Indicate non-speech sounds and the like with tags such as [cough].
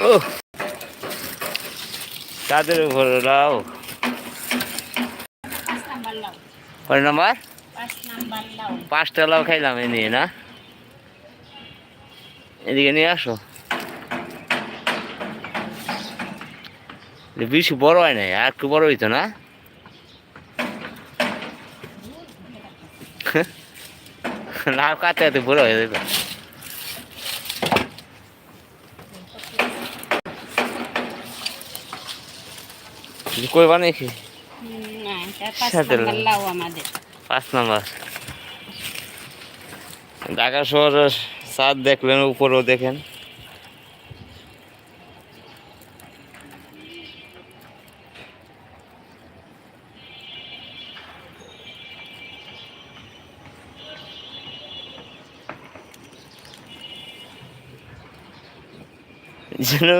ও তাদের পাঁচ নাম্বার কয় নাম্বার? পাঁচটা লাউ খাইলাম এই নিয়ে, না? এদিকে নিয়ে আসো। বেশি বড় হয় নাই, আর একটু বড় হইতো না? [laughs] লাউ কাতে কাটতে বড় হয়ে যেত। বানিয়েছি হুম, পাঁচ নাম্বার ঢাকা শহরের সাদ দেখলেন উপরেও দেখেন। যেন